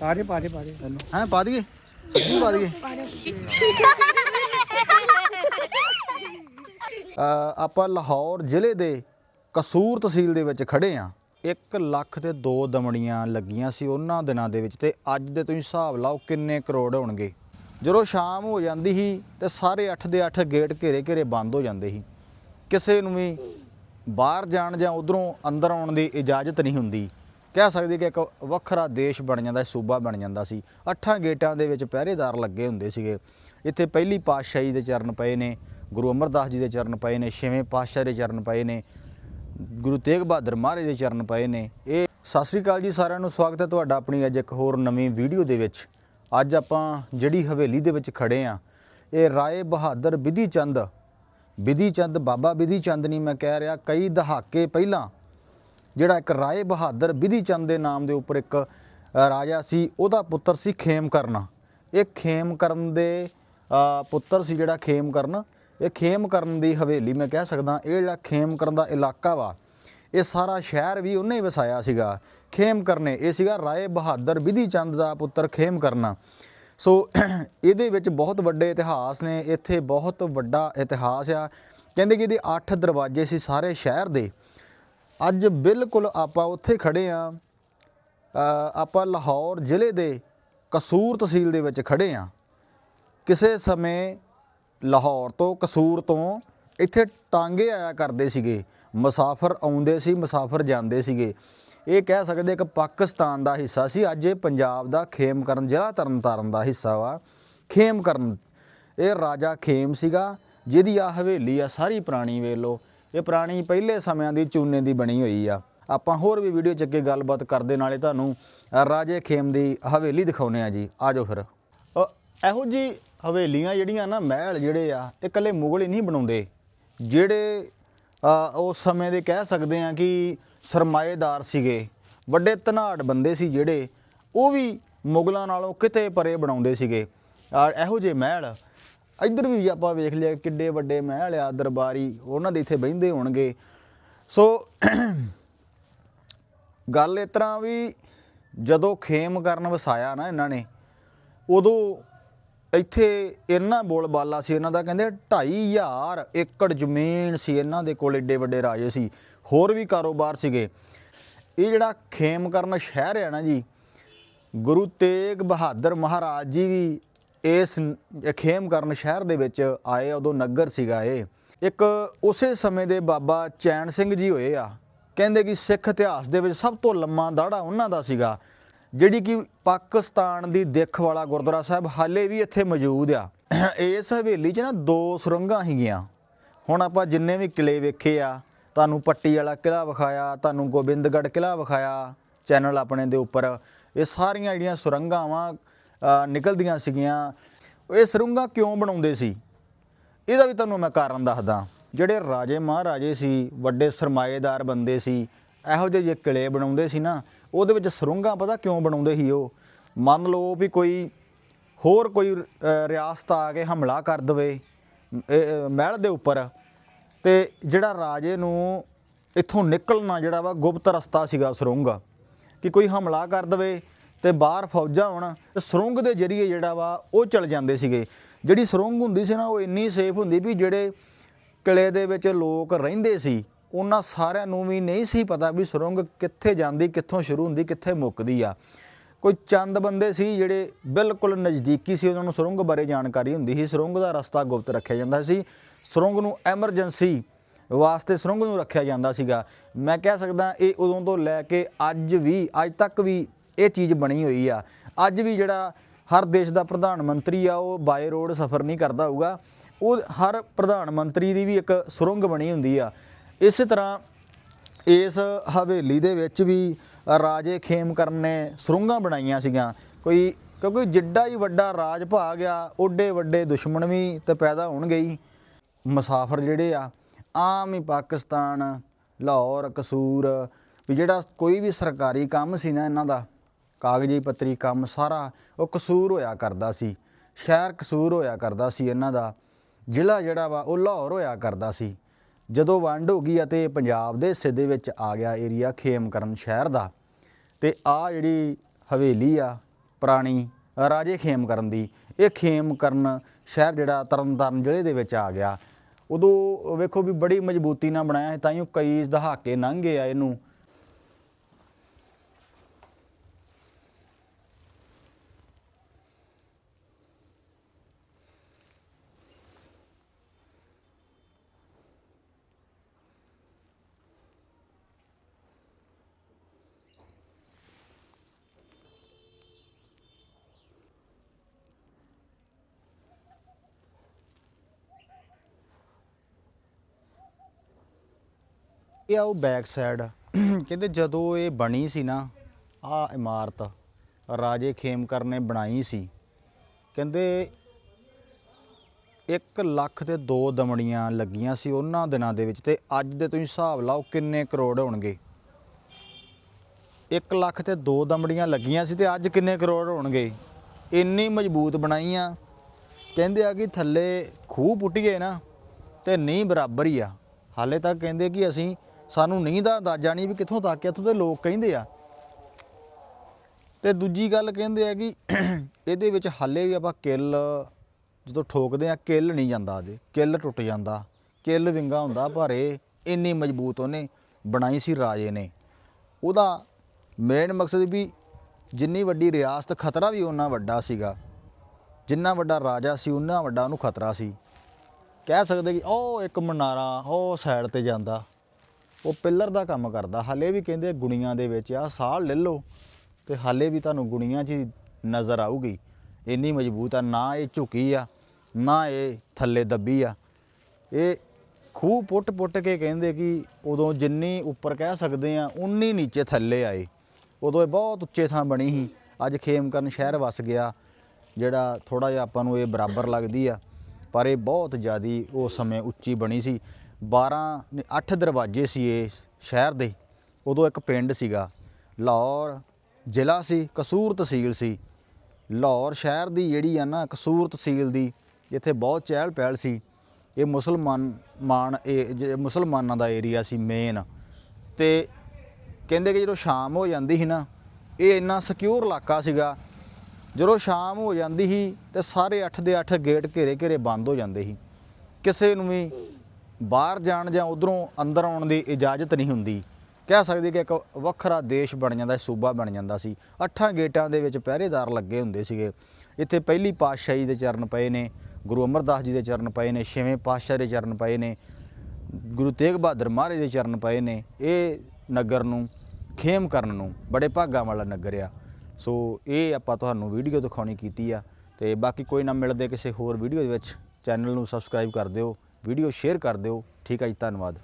ਪਾਰੇ ਪਾਰੇ ਪਾਰੇ ਹੈਂ ਪਾ ਦਈਏ? ਸੱਚੀ ਪਾ ਦਈਏ? ਅ, ਆਪਾਂ ਲਾਹੌਰ ਜ਼ਿਲ੍ਹੇ ਦੇ ਕਸੂਰ ਤਹਿਸੀਲ ਦੇ ਵਿੱਚ ਖੜੇ ਆ। 1 ਲੱਖ ਤੇ 2 ਦਮੜੀਆਂ ਲੱਗੀਆਂ ਸੀ ਉਹਨਾਂ ਦਿਨਾਂ ਦੇ ਵਿੱਚ ਤੇ ਅੱਜ ਦੇ ਤੁਸੀਂ ਹਿਸਾਬ ਲਾਓ ਕਿੰਨੇ ਕਰੋੜ ਹੋਣਗੇ। ਜਦੋਂ ਸ਼ਾਮ ਹੋ ਜਾਂਦੀ ਸੀ ਤੇ ਸਾਰੇ 8 ਦੇ 8 ਗੇਟ ਘੇਰੇ ਘੇਰੇ ਬੰਦ ਹੋ ਜਾਂਦੇ ਸੀ। ਕਿਸੇ ਨੂੰ ਵੀ ਬਾਹਰ ਜਾਣ ਜਾਂ ਉਧਰੋਂ ਅੰਦਰ ਆਉਣ ਦੀ ਇਜਾਜ਼ਤ ਨਹੀਂ ਹੁੰਦੀ। ਕਹਿ ਸਕਦੇ ਕਿ ਇੱਕ ਵੱਖਰਾ ਦੇਸ਼ ਬਣ ਜਾਂਦਾ, ਸੂਬਾ ਬਣ ਜਾਂਦਾ ਸੀ। ਅੱਠਾਂ ਗੇਟਾਂ ਦੇ ਵਿੱਚ ਪਹਿਰੇਦਾਰ ਲੱਗੇ ਹੁੰਦੇ ਸੀਗੇ। ਇੱਥੇ ਪਹਿਲੀ ਪਾਤਸ਼ਾਹੀ ਦੇ ਚਰਨ ਪਏ ਨੇ, ਗੁਰੂ ਅਮਰਦਾਸ ਜੀ ਦੇ ਚਰਨ ਪਏ ਨੇ, ਛੇਵੇਂ ਪਾਤਸ਼ਾਹ ਦੇ ਚਰਨ ਪਏ ਨੇ, ਗੁਰੂ ਤੇਗ ਬਹਾਦਰ ਮਹਾਰਾਜ ਦੇ ਚਰਨ ਪਏ ਨੇ। ਇਹ ਸਤਿ ਸ੍ਰੀ ਅਕਾਲ ਜੀ ਸਾਰਿਆਂ ਨੂੰ, ਸਵਾਗਤ ਹੈ ਤੁਹਾਡਾ ਆਪਣੀ ਅੱਜ ਇੱਕ ਹੋਰ ਨਵੀਂ ਵੀਡੀਓ ਦੇ ਵਿੱਚ। ਅੱਜ ਆਪਾਂ ਜਿਹੜੀ ਹਵੇਲੀ ਦੇ ਵਿੱਚ ਖੜੇ ਆ ਇਹ ਰਾਏ ਬਹਾਦਰ ਵਿਧੀ ਚੰਦ ਵਿਧੀ ਚੰਦ ਬਾਬਾ ਵਿਧੀ ਚੰਦ ਨਹੀਂ ਮੈਂ ਕਹਿ ਰਿਹਾ, ਕਈ ਦਹਾਕੇ ਪਹਿਲਾਂ ਜਿਹੜਾ ਇੱਕ ਰਾਏ ਬਹਾਦਰ ਵਿਧੀ ਚੰਦ ਦੇ ਨਾਮ ਦੇ ਉੱਪਰ ਇੱਕ ਰਾਜਾ ਸੀ, ਉਹਦਾ ਪੁੱਤਰ ਸੀ ਖੇਮ ਕਰਨ ਇਹ ਖੇਮ ਕਰਨ ਦੇ ਪੁੱਤਰ ਸੀ ਜਿਹੜਾ ਖੇਮ ਕਰਨ ਇਹ ਖੇਮ ਕਰਨ ਦੀ ਹਵੇਲੀ ਮੈਂ ਕਹਿ ਸਕਦਾ, ਇਹ ਜਿਹੜਾ ਖੇਮ ਕਰਨ ਦਾ ਇਲਾਕਾ ਵਾ, ਇਹ ਸਾਰਾ ਸ਼ਹਿਰ ਵੀ ਉਹਨੇ ਹੀ ਵਸਾਇਆ ਸੀਗਾ। ਖੇਮ ਕਰਨੇ ਇਹ ਸੀਗਾ ਰਾਏ ਬਹਾਦਰ ਵਿਧੀ ਚੰਦ ਦਾ ਪੁੱਤਰ ਖੇਮ ਕਰਨਾ ਸੋ, ਇਹਦੇ ਵਿੱਚ ਬਹੁਤ ਵੱਡੇ ਇਤਿਹਾਸ ਨੇ, ਇੱਥੇ ਬਹੁਤ ਵੱਡਾ ਇਤਿਹਾਸ ਆ। ਕਹਿੰਦੇ ਕਿ ਇਹਦੇ 8 ਦਰਵਾਜ਼ੇ ਸੀ ਸਾਰੇ ਸ਼ਹਿਰ ਦੇ। ਅੱਜ ਬਿਲਕੁਲ ਆਪਾਂ ਉੱਥੇ ਖੜੇ ਆ ਆਪਾਂ ਲਾਹੌਰ ਜ਼ਿਲ੍ਹੇ ਦੇ ਕਸੂਰ ਤਹਿਸੀਲ ਦੇ ਵਿੱਚ ਖੜੇ ਆ। ਕਿਸੇ ਸਮੇਂ ਲਾਹੌਰ ਤੋਂ ਕਸੂਰ ਤੋਂ ਇੱਥੇ ਟਾਂਗੇ ਆਇਆ ਕਰਦੇ ਸੀਗੇ, ਮੁਸਾਫਰ ਆਉਂਦੇ ਸੀ, ਮੁਸਾਫਰ ਜਾਂਦੇ ਸੀਗੇ। ਇਹ ਕਹਿ ਸਕਦੇ ਇੱਕ ਪਾਕਿਸਤਾਨ ਦਾ ਹਿੱਸਾ ਸੀ, ਅੱਜ ਇਹ ਪੰਜਾਬ ਦਾ ਖੇਮਕਰਨ ਜ਼ਿਲ੍ਹਾ ਤਰਨਤਾਰਨ ਦਾ ਹਿੱਸਾ ਵਾ। ਖੇਮਕਰਨ ਇਹ ਰਾਜਾ ਖੇਮ ਸੀਗਾ, ਜਿਹਦੀ ਆ ਹਵੇਲੀ ਆ, ਸਾਰੀ ਪੁਰਾਣੀ ਵੇਖ ਲਓ। ਇਹ ਪੁਰਾਣੀ ਪਹਿਲੇ ਸਮਿਆਂ ਦੀ ਚੂਨੇ ਦੀ ਬਣੀ ਹੋਈ ਆ। ਆਪਾਂ ਹੋਰ ਵੀ ਵੀਡੀਓ ਚ ਅੱਗੇ ਗੱਲਬਾਤ ਕਰਦੇ ਨਾਲੇ ਤੁਹਾਨੂੰ ਰਾਜੇ ਖੇਮ ਦੀ ਹਵੇਲੀ ਦਿਖਾਉਨੇ ਆ ਜੀ। ਆਜੋ ਫਿਰ। ਇਹੋ ਜੀ ਹਵੇਲੀਆਂ ਜਿਹੜੀਆਂ ਨਾ ਮਹਿਲ ਜਿਹੜੇ ਆ, ਇਹ ਇਕੱਲੇ ਮੁਗਲ ਹੀ ਨਹੀਂ ਬਣਾਉਂਦੇ। ਜਿਹੜੇ ਉਸ ਸਮੇਂ ਦੇ ਕਹਿ ਸਕਦੇ ਆ ਕਿ ਸਰਮਾਏਦਾਰ ਸੀਗੇ, ਵੱਡੇ ਧਨਾੜ ਬੰਦੇ ਸੀ ਜਿਹੜੇ, ਉਹ ਵੀ ਮੁਗਲਾਂ ਨਾਲੋਂ ਕਿਤੇ ਪਰੇ ਬਣਾਉਂਦੇ ਸੀਗੇ। ਆ ਇਹੋ ਜਿਹੇ ਮਹਿਲ ਇੱਧਰ ਵੀ ਆਪਾਂ ਵੇਖ ਲਿਆ ਕਿੱਡੇ ਵੱਡੇ ਮਹਿਲ ਆ, ਦਰਬਾਰੀ, ਉਹਨਾਂ ਦੇ ਇੱਥੇ ਬਹਿੰਦੇ ਹੋਣਗੇ। ਸੋ, ਗੱਲ ਇਸ ਤਰ੍ਹਾਂ ਵੀ ਜਦੋਂ ਖੇਮ ਕਰਨ ਵਸਾਇਆ ਨਾ ਇਹਨਾਂ ਨੇ, ਉਦੋਂ ਇੱਥੇ ਇਹਨਾਂ ਬੋਲ ਬਾਲਾ ਸੀ ਇਹਨਾਂ ਦਾ, ਕਹਿੰਦੇ 2500 ਏਕੜ ਜ਼ਮੀਨ ਸੀ ਇਹਨਾਂ ਦੇ ਕੋਲ, ਏਡੇ ਵੱਡੇ ਰਾਜੇ ਸੀ, ਹੋਰ ਵੀ ਕਾਰੋਬਾਰ ਸੀਗੇ। ਇਹ ਜਿਹੜਾ ਖੇਮ ਕਰਨ ਸ਼ਹਿਰ ਹੈ ਨਾ ਜੀ, ਗੁਰੂ ਤੇਗ ਬਹਾਦਰ ਮਹਾਰਾਜ ਜੀ ਵੀ ਇਸ ਨ- ਕਰਨ ਸ਼ਹਿਰ ਦੇ ਵਿੱਚ ਆਏ ਉਦੋਂ ਨਗਰ ਸੀਗਾ ਇਹ। ਇੱਕ ਉਸੇ ਸਮੇਂ ਦੇ ਬਾਬਾ ਚੈਨ ਸਿੰਘ ਜੀ ਹੋਏ ਆ। ਕਹਿੰਦੇ ਕਿ ਸਿੱਖ ਇਤਿਹਾਸ ਦੇ ਵਿੱਚ ਸਭ ਤੋਂ ਲੰਮਾ ਦਾੜਾ ਉਹਨਾਂ ਦਾ ਸੀਗਾ, ਜਿਹੜੀ ਕਿ ਪਾਕਿਸਤਾਨ ਦੀ ਦਿੱਖ ਵਾਲਾ ਗੁਰਦੁਆਰਾ ਸਾਹਿਬ ਹਾਲੇ ਵੀ ਇੱਥੇ ਮੌਜੂਦ ਆ। ਇਸ ਹਵੇਲੀ 'ਚ ਨਾ ਦੋ ਸੁਰੰਗਾਂ ਹੈਗੀਆਂ ਹੁਣ ਆਪਾਂ ਜਿੰਨੇ ਵੀ ਕਿਲੇ ਵੇਖੇ ਆ, ਤੁਹਾਨੂੰ ਪੱਟੀ ਵਾਲਾ ਕਿਲਾ ਵਿਖਾਇਆ, ਤੁਹਾਨੂੰ ਗੋਬਿੰਦਗੜ੍ਹ ਕਿਲਾ ਵਿਖਾਇਆ, ਚੈਨਲ ਆਪਣੇ ਦੇ ਉੱਪਰ, ਇਹ ਸਾਰੀਆਂ ਜਿਹੜੀਆਂ ਸੁਰੰਗਾਂ ਵਾਂ ਨਿਕਲਦੀਆਂ ਸੀਗੀਆਂ। ਇਹ ਸੁਰੰਗਾਂ ਕਿਉਂ ਬਣਾਉਂਦੇ ਸੀ? ਇਹਦਾ ਵੀ ਤੁਹਾਨੂੰ ਮੈਂ ਕਾਰਨ ਦੱਸਦਾ। ਜਿਹੜੇ ਰਾਜੇ ਮਹਾਰਾਜੇ ਸੀ, ਵੱਡੇ ਸਰਮਾਏਦਾਰ ਬੰਦੇ ਸੀ, ਇਹੋ ਜਿਹੇ ਜੇ ਕਿਲੇ ਬਣਾਉਂਦੇ ਸੀ ਨਾ, ਉਹਦੇ ਵਿੱਚ ਸੁਰੰਗਾਂ ਪਤਾ ਕਿਉਂ ਬਣਾਉਂਦੇ ਸੀ ਉਹ? ਮੰਨ ਲਓ ਵੀ ਕੋਈ ਹੋਰ ਕੋਈ ਰਿਆਸਤ ਆ ਕੇ ਹਮਲਾ ਕਰ ਦਵੇ ਮਹਿਲ ਦੇ ਉੱਪਰ। ਤੇ ਜਿਹੜਾ ਰਾਜੇ ਨੂੰ ਇੱਥੋਂ ਨਿਕਲਣਾ ਜਿਹੜਾ ਵਾ ਗੁਪਤ ਰਸਤਾ ਸੀਗਾ ਸੁਰੰਗ, ਕਿ ਕੋਈ ਹਮਲਾ ਕਰ ਦਵੇ ਤੇ ਬਾਹਰ ਫੌਜਾਂ ਹੋਣ ਤੇ ਸੁਰੰਗ ਦੇ ਜ਼ਰੀਏ ਜਿਹੜਾ ਵਾ ਉਹ ਚਲ ਜਾਂਦੇ ਸੀਗੇ। ਜਿਹੜੀ ਸੁਰੰਗ ਹੁੰਦੀ ਸੀ ਨਾ, ਉਹ ਇੰਨੀ ਸੇਫ ਹੁੰਦੀ ਵੀ ਜਿਹੜੇ ਕਿਲੇ ਦੇ ਵਿੱਚ ਲੋਕ ਰਹਿੰਦੇ ਸੀ, ਉਹਨਾਂ ਸਾਰਿਆਂ ਨੂੰ ਵੀ ਨਹੀਂ ਸੀ ਪਤਾ ਵੀ ਸੁਰੰਗ ਕਿੱਥੇ ਜਾਂਦੀ, ਕਿੱਥੋਂ ਸ਼ੁਰੂ ਹੁੰਦੀ, ਕਿੱਥੇ ਮੁੱਕਦੀ ਆ। ਕੋਈ ਚੰਦ ਬੰਦੇ ਸੀ ਜਿਹੜੇ ਬਿਲਕੁਲ ਨਜ਼ਦੀਕੀ ਸੀ, ਉਹਨਾਂ ਨੂੰ ਸੁਰੰਗ ਬਾਰੇ ਜਾਣਕਾਰੀ ਹੁੰਦੀ ਸੀ। ਸੁਰੰਗ ਦਾ ਰਸਤਾ ਗੁਪਤ ਰੱਖਿਆ ਜਾਂਦਾ ਸੀ। ਸੁਰੰਗ ਨੂੰ ਐਮਰਜੈਂਸੀ ਵਾਸਤੇ ਸੁਰੰਗ ਨੂੰ ਰੱਖਿਆ ਜਾਂਦਾ ਸੀਗਾ। ਮੈਂ ਕਹਿ ਸਕਦਾ ਇਹ ਉਦੋਂ ਤੋਂ ਲੈ ਕੇ ਅੱਜ ਵੀ, ਅੱਜ ਤੱਕ ਵੀ ਇਹ ਚੀਜ਼ ਬਣੀ ਹੋਈ ਆ। ਅੱਜ ਵੀ ਜਿਹੜਾ ਹਰ ਦੇਸ਼ ਦਾ ਪ੍ਰਧਾਨ ਮੰਤਰੀ ਆ, ਉਹ ਬਾਏ ਰੋਡ ਸਫ਼ਰ ਨਹੀਂ ਕਰਦਾ ਹੋਊਗਾ। ਉਹ ਹਰ ਪ੍ਰਧਾਨ ਮੰਤਰੀ ਦੀ ਵੀ ਇੱਕ ਸੁਰੰਗ ਬਣੀ ਹੁੰਦੀ ਆ। ਇਸੇ ਤਰ੍ਹਾਂ ਇਸ ਹਵੇਲੀ ਦੇ ਵਿੱਚ ਵੀ ਰਾਜੇ ਖੇਮ ਕਰਨ ਨੇ ਸੁਰੰਗਾਂ ਬਣਾਈਆਂ ਸੀਗੀਆਂ। ਕੋਈ ਕਿਉਂਕਿ ਜਿੱਡਾ ਹੀ ਵੱਡਾ ਰਾਜ ਭਾ ਗਿਆ ਓਡੇ ਵੱਡੇ ਦੁਸ਼ਮਣ ਵੀ ਤੇ ਪੈਦਾ ਹੋਣਗੇ ਹੀ ਮੁਸਾਫਰ ਜਿਹੜੇ ਆ, ਆਮ ਹੀ ਪਾਕਿਸਤਾਨ, ਲਾਹੌਰ, ਕਸੂਰ, ਵੀ ਜਿਹੜਾ ਕੋਈ ਵੀ ਸਰਕਾਰੀ ਕੰਮ ਸੀ ਨਾ ਇਹਨਾਂ ਦਾ ਕਾਗਜ਼ੀ ਪੱਤਰੀ ਕੰਮ ਸਾਰਾ ਉਹ ਕਸੂਰ ਹੋਇਆ ਕਰਦਾ ਸੀ। ਸ਼ਹਿਰ ਕਸੂਰ ਹੋਇਆ ਕਰਦਾ ਸੀ ਇਹਨਾਂ ਦਾ। ਜ਼ਿਲ੍ਹਾ ਜਿਹੜਾ ਵਾ ਉਹ ਲਾਹੌਰ ਹੋਇਆ ਕਰਦਾ ਸੀ। ਜਦੋਂ ਵੰਡ ਹੋ ਗਈ ਅਤੇ ਪੰਜਾਬ ਦੇ ਹਿੱਸੇ ਦੇ ਵਿੱਚ ਆ ਗਿਆ ਏਰੀਆ ਖੇਮਕਰਨ ਸ਼ਹਿਰ ਦਾ। ਤੇ ਆ ਜਿਹੜੀ ਹਵੇਲੀ ਆ ਪੁਰਾਣੀ ਰਾਜੇ ਖੇਮਕਰਨ ਦੀ, ਇਹ ਖੇਮ ਕਰਨ ਸ਼ਹਿਰ ਜਿਹੜਾ ਤਰਨਤਾਰਨ ਜ਼ਿਲ੍ਹੇ ਦੇ ਵਿੱਚ ਆ ਗਿਆ। ਉਦੋਂ ਵੇਖੋ ਵੀ ਬੜੀ ਮਜ਼ਬੂਤੀ ਨਾਲ ਬਣਾਇਆ ਹੈ ਤਾਂ ਹੀ ਕਈ ਦਹਾਕੇ ਲੰਘ ਗਏ ਆ ਇਹਨੂੰ। ਇਹ ਆ ਉਹ ਬੈਕ ਸਾਈਡ ਕਹਿੰਦੇ ਜਦੋਂ ਇਹ ਬਣੀ ਸੀ ਨਾ ਆ ਇਮਾਰਤ, ਰਾਜੇ ਖੇਮਕਰ ਨੇ ਬਣਾਈ ਸੀ। ਕਹਿੰਦੇ 1 ਲੱਖ ਤੇ 2 ਦਮੜੀਆਂ ਲੱਗੀਆਂ ਸੀ ਉਹਨਾਂ ਦਿਨਾਂ ਦੇ ਵਿੱਚ ਤੇ ਅੱਜ ਦੇ ਤੁਸੀਂ ਹਿਸਾਬ ਲਾਓ ਕਿੰਨੇ ਕਰੋੜ ਹੋਣਗੇ। 1 ਲੱਖ ਤੇ 2 ਦਮੜੀਆਂ ਲੱਗੀਆਂ ਸੀ ਤੇ ਅੱਜ ਕਿੰਨੇ ਕਰੋੜ ਹੋਣਗੇ। ਇੰਨੀ ਮਜ਼ਬੂਤ ਬਣਾਈਆਂ ਕਹਿੰਦੇ ਆ ਕਿ ਥੱਲੇ ਖੂਹ ਪੁੱਟੀਏ ਨਾ ਤੇ ਨਹੀਂ ਬਰਾਬਰ ਹੀ ਆ। ਹਾਲੇ ਤੱਕ ਕਹਿੰਦੇ ਕਿ ਅਸੀਂ ਸਾਨੂੰ ਨਹੀਂ ਦਾ ਅੰਦਾਜ਼ਾ ਨਹੀਂ ਵੀ ਕਿੱਥੋਂ ਤੱਕ ਆ, ਇੱਥੋਂ ਦੇ ਲੋਕ ਕਹਿੰਦੇ ਆ। ਤੇ ਦੂਜੀ ਗੱਲ ਕਹਿੰਦੇ ਆ ਕਿ ਇਹਦੇ ਵਿੱਚ ਹਾਲੇ ਵੀ ਆਪਾਂ ਕਿੱਲ ਜਦੋਂ ਠੋਕਦੇ ਆ ਕਿੱਲ ਨਹੀਂ ਜਾਂਦਾ ਅਜੇ। ਕਿੱਲ ਟੁੱਟ ਜਾਂਦਾ। ਕਿੱਲ ਵਿੰਗਾ ਹੁੰਦਾ ਪਰ ਇਹ ਇੰਨੀ ਮਜ਼ਬੂਤ ਉਹਨੇ ਬਣਾਈ ਸੀ ਰਾਜੇ ਨੇ। ਉਹਦਾ ਮੇਨ ਮਕਸਦ ਵੀ ਜਿੰਨੀ ਵੱਡੀ ਰਿਆਸਤ ਖਤਰਾ ਵੀ ਉਹਨਾਂ ਵੱਡਾ ਸੀਗਾ। ਜਿੰਨਾ ਵੱਡਾ ਰਾਜਾ ਸੀ ਉਹਨਾਂ ਵੱਡਾ ਉਹਨੂੰ ਖਤਰਾ ਸੀ। ਕਹਿ ਸਕਦੇ ਕਿ ਉਹ ਇੱਕ ਮਨਾਰਾ ਉਹ ਸਾਈਡ ਤੇ ਜਾਂਦਾ। ਉਹ ਪਿੱਲਰ ਦਾ ਕੰਮ ਕਰਦਾ। ਹਾਲੇ ਵੀ ਕਹਿੰਦੇ ਗੁਣੀਆਂ ਦੇ ਵਿੱਚ ਆ, ਸਾਹ ਲੈ ਲਓ ਤੇ ਹਾਲੇ ਵੀ ਤੁਹਾਨੂੰ ਗੁਣੀਆਂ 'ਚ ਹੀ ਨਜ਼ਰ ਆਊਗੀ। ਇੰਨੀ ਮਜ਼ਬੂਤ ਆ, ਨਾ ਇਹ ਝੁਕੀ ਆ, ਨਾ ਇਹ ਥੱਲੇ ਦੱਬੀ ਆ। ਇਹ ਖੂਹ ਪੁੱਟ ਪੁੱਟ ਕੇ ਕਹਿੰਦੇ ਕਿ ਉਦੋਂ ਜਿੰਨੀ ਉੱਪਰ ਕਹਿ ਸਕਦੇ ਆ, ਉਨੀ ਨੀਚੇ ਥੱਲੇ ਆਏ। ਉਦੋਂ ਇਹ ਬਹੁਤ ਉੱਚੇ ਥਾਂ ਬਣੀ ਸੀ। ਅੱਜ ਖੇਮਕਰਨ ਸ਼ਹਿਰ ਵਸ ਗਿਆ, ਜਿਹੜਾ ਥੋੜਾ ਜਿਹਾ ਆਪਾਂ ਨੂੰ ਇਹ ਬਰਾਬਰ ਲੱਗਦੀ ਆ। ਪਰ ਇਹ ਬਹੁਤ ਜ਼ਿਆਦੀ ਉਸ ਸਮੇਂ ਉੱਚੀ ਬਣੀ ਸੀ। 12 8 ਦਰਵਾਜ਼ੇ ਸੀ ਇਹ ਸ਼ਹਿਰ ਦੇ। ਉਦੋਂ ਇੱਕ ਪਿੰਡ ਸੀਗਾ। ਲਾਹੌਰ ਜ਼ਿਲ੍ਹਾ ਸੀ, ਕਸੂਰ ਤਹਿਸੀਲ ਸੀ। ਲਾਹੌਰ ਸ਼ਹਿਰ ਦੀ ਜਿਹੜੀ ਆ ਨਾ, ਕਸੂਰ ਤਹਿਸੀਲ ਦੀ ਇੱਥੇ ਬਹੁਤ ਚਹਿਲ ਪਹਿਲ ਸੀ। ਇਹ ਮੁਸਲਮਾਨ ਮਾਨ, ਇਹ ਜੇ, ਮੁਸਲਮਾਨਾਂ ਦਾ ਏਰੀਆ ਸੀ ਮੇਨ ਤੇ ਕਹਿੰਦੇ ਕਿ ਜਦੋਂ ਸ਼ਾਮ ਹੋ ਜਾਂਦੀ ਸੀ ਨਾ, ਇਹ ਇੰਨਾ ਸਿਕਿਉਰ ਇਲਾਕਾ ਸੀਗਾ। ਜਦੋਂ ਸ਼ਾਮ ਹੋ ਜਾਂਦੀ ਸੀ ਤੇ ਸਾਰੇ 8 ਦੇ 8 ਗੇਟ ਘੇਰੇ ਘੇਰੇ ਬੰਦ ਹੋ ਜਾਂਦੇ ਸੀ। ਕਿਸੇ ਨੂੰ ਵੀ ਬਾਹਰ ਜਾਣ ਜਾਂ ਉਧਰੋਂ ਅੰਦਰ ਆਉਣ ਦੀ ਇਜਾਜ਼ਤ ਨਹੀਂ ਹੁੰਦੀ। ਕਹਿ ਸਕਦੇ ਕਿ ਇੱਕ ਵੱਖਰਾ ਦੇਸ਼ ਬਣ ਜਾਂਦਾ ਸੂਬਾ ਬਣ ਜਾਂਦਾ ਸੀ। ਅੱਠਾਂ ਗੇਟਾਂ ਦੇ ਵਿੱਚ ਪਹਿਰੇਦਾਰ ਲੱਗੇ ਹੁੰਦੇ ਸੀਗੇ। ਇੱਥੇ ਪਹਿਲੀ ਪਾਤਸ਼ਾਹੀ ਦੇ ਚਰਨ ਪਏ ਨੇ, ਗੁਰੂ ਅਮਰਦਾਸ ਜੀ ਦੇ ਚਰਨ ਪਏ ਨੇ, ਛੇਵੇਂ ਪਾਤਸ਼ਾਹ ਦੇ ਚਰਨ ਪਏ ਨੇ, ਗੁਰੂ ਤੇਗ ਬਹਾਦਰ ਮਹਾਰਾਜ ਦੇ ਚਰਨ ਪਏ ਨੇ। ਇਹ ਨਗਰ ਨੂੰ, ਖੇਮ ਕਰਨ ਨੂੰ ਬੜੇ ਭਾਗਾਂ ਵਾਲਾ ਨਗਰ ਆ। ਸੋ ਇਹ ਆਪਾਂ ਤੁਹਾਨੂੰ ਵੀਡੀਓ ਦਿਖਾਉਣੀ ਕੀਤੀ ਆ। ਤੇ ਬਾਕੀ ਕੋਈ ਨਾ ਮਿਲਦੇ ਕਿਸੇ ਹੋਰ ਵੀਡੀਓ ਦੇ ਵਿੱਚ, ਚੈਨਲ ਨੂੰ ਸਬਸਕ੍ਰਾਈਬ ਕਰ ਦਿਓ। ਵੀਡੀਓ ਸ਼ੇਅਰ ਕਰ ਦਿਓ। ਠੀਕ ਹੈ ਜੀ ਧੰਨਵਾਦ।